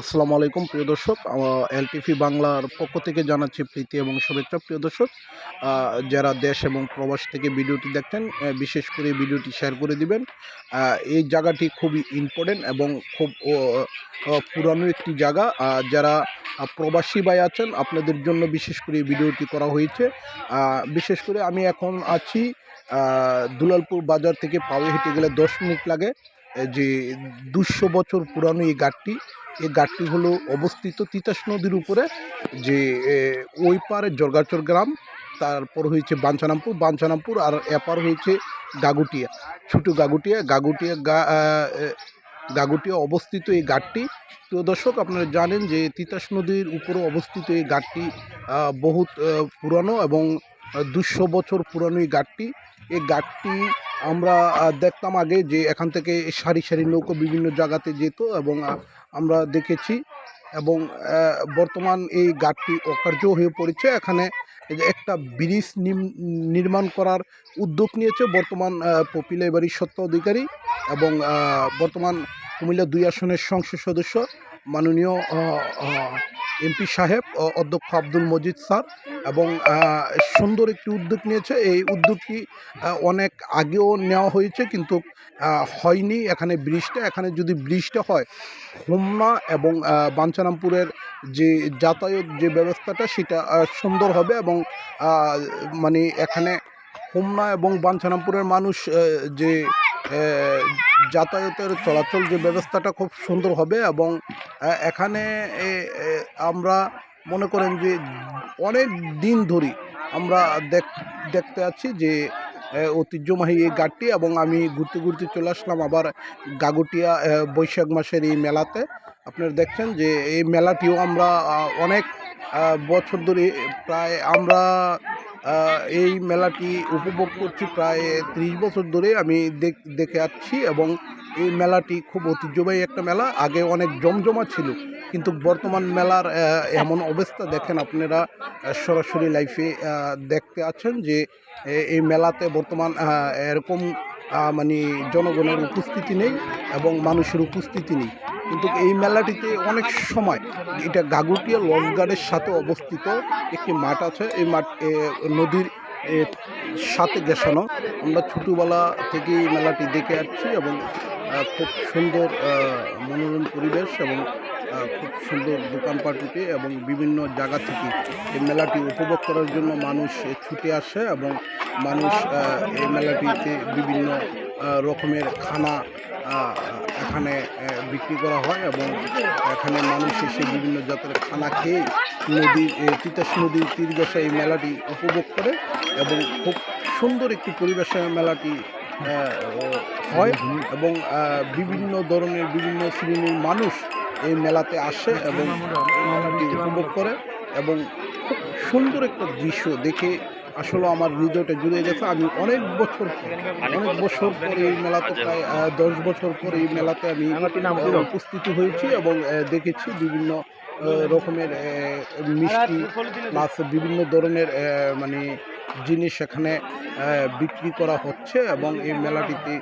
আসসালামু আলাইকুম, প্রিয় দর্শক। এলটিভি বাংলার পক্ষ থেকে জানাচ্ছি প্রীতি এবং শুভেচ্ছা, প্রিয় দর্শক। যারা দেশ এবং প্রবাস থেকে ভিডিওটি দেখছেন বিশেষ করে ভিডিওটি শেয়ার করে দিবেন। এই জায়গাটি খুবই ইম্পর্টেন্ট এবং খুব পুরানো একটি জায়গা। যারা প্রবাসী ভাই আছেন, আপনাদের জন্য বিশেষ করে ভিডিওটি করা হয়েছে। বিশেষ করে আমি এখন আছি দুলালপুর বাজার থেকে পাওয়ে হেঁটে গেলে দশ মিনিট লাগে। যে দুশো বছর পুরানো এই ঘাটটি এই ঘাটটি হলো অবস্থিত তিতাস নদীর উপরে, যে ওই পারে জর্গাচর গ্রাম, তারপর হয়েছে বাঞ্ছানামপুর বাঞ্ছানামপুর আর এপার হয়েছে গাগুটিয়া, ছোটো গাগুটিয়া গাগুটিয়া গা গাগুটিয়া অবস্থিত এই ঘাটটি। প্রিয় দর্শক, আপনারা জানেন যে তিতাস নদীর উপরে অবস্থিত এই ঘাটটি বহুত পুরানো এবং দুশো বছর পুরানো এই ঘাটটি। এই ঘাটটি আমরা দেখতাম আগে যে এখান থেকে সারি সারি নৌকো বিভিন্ন জায়গাতে যেত এবং আমরা দেখেছি এবং বর্তমান এই ঘাটটি অকার্য হয়ে পড়েছে। এখানে একটা ব্রিজ নির্মাণ করার উদ্যোগ নিয়েছে বর্তমান এবারই সত্য অধিকারী এবং বর্তমান কুমিল্লা দুই আসনের সংসদ সদস্য। মাননীয় এমপি সাহেব অধ্যক্ষ আব্দুল মজিদ স্যার এবং সুন্দর একটি উদ্যোগ নিয়েছে। এই উদ্যোগটি অনেক আগেও নেওয়া হয়েছে কিন্তু হয়নি। এখানে ব্রিজটা এখানে যদি ব্রিজটা হয় হোমনা এবং আহ, বাঞ্ছারামপুরের যে যাতায়াত যে ব্যবস্থাটা সেটা সুন্দর হবে এবং মানে এখানে হোমনা এবং বাঞ্ছারামপুরের মানুষ যে যাতায়াতের চলাচল যে ব্যবস্থাটা খুব সুন্দর হবে এবং এখানে আমরা মনে করেন যে অনেক দিন ধরে আমরা দেখ, দেখতে আছি যে ঐতিহ্যবাহী এই ঘাটটি এবং আমি ঘুরতে ঘুরতে চলে আসলাম আবার গাগুটিয়া বৈশাখ মাসের এই মেলাতে। আপনারা দেখছেন যে এই মেলাটিও আমরা অনেক বছর ধরে প্রায় আমরা এই মেলাটি উপভোগ করছি প্রায় ত্রিশ বছর ধরে আমি দেখ- আসছি এবং এই মেলাটি খুব ঐতিহ্যবাহী একটা মেলা। আগে অনেক জমজমা ছিল, কিন্তু বর্তমান মেলার এমন অবস্থা দেখেন আপনারা সরাসরি লাইফে দেখতে আছেন যে এই মেলাতে বর্তমান এরকম মানে জনগণের উপস্থিতি নেই এবং মানুষের উপস্থিতি নেই। কিন্তু এই মেলাটিতে অনেক সময় এটা গাগুটিয়া লঞ্চগার্ডের সাথে অবস্থিত একটি মাঠ আছে। এই মাঠ নদীর সাথে গেছানো আমরা ছোটোবেলা থেকে এই মেলাটি দেখে আসছি এবং খুব সুন্দর মনোরম পরিবেশ এবং খুব সুন্দর দোকানপাটিতে এবং বিভিন্ন জায়গা থেকে এই মেলাটি উপভোগ করার জন্য মানুষ ছুটে আসে এবং মানুষ এই মেলাটিতে বিভিন্ন রকমের খানা এখানে বিক্রি করা হয় এবং এখানে মানুষ এসে বিভিন্ন জাতের খানা খেয়ে নদী এ, তিতাস নদীর তীর এই মেলাটি উপভোগ করে এবং খুব সুন্দর একটি পরিবেশে মেলাটি হয় এবং বিভিন্ন ধরনের বিভিন্ন শ্রেণির মানুষ এই মেলাতে আসে এবং মেলাটি উপভোগ করে এবং খুব সুন্দর একটা দৃশ্য দেখে আসলে আমার হৃদয়টা জুড়ে গেছে। আমি অনেক বছর পর অনেক বছর পর এই মেলাতে প্রায় দশ বছর পর এই মেলাতে আমি উপস্থিত হয়েছি এবং দেখেছি বিভিন্ন রকমের মিষ্টি প্লাস বিভিন্ন ধরনের মানে জিনিস এখানে বিক্রি করা হচ্ছে এবং এই মেলাটিতে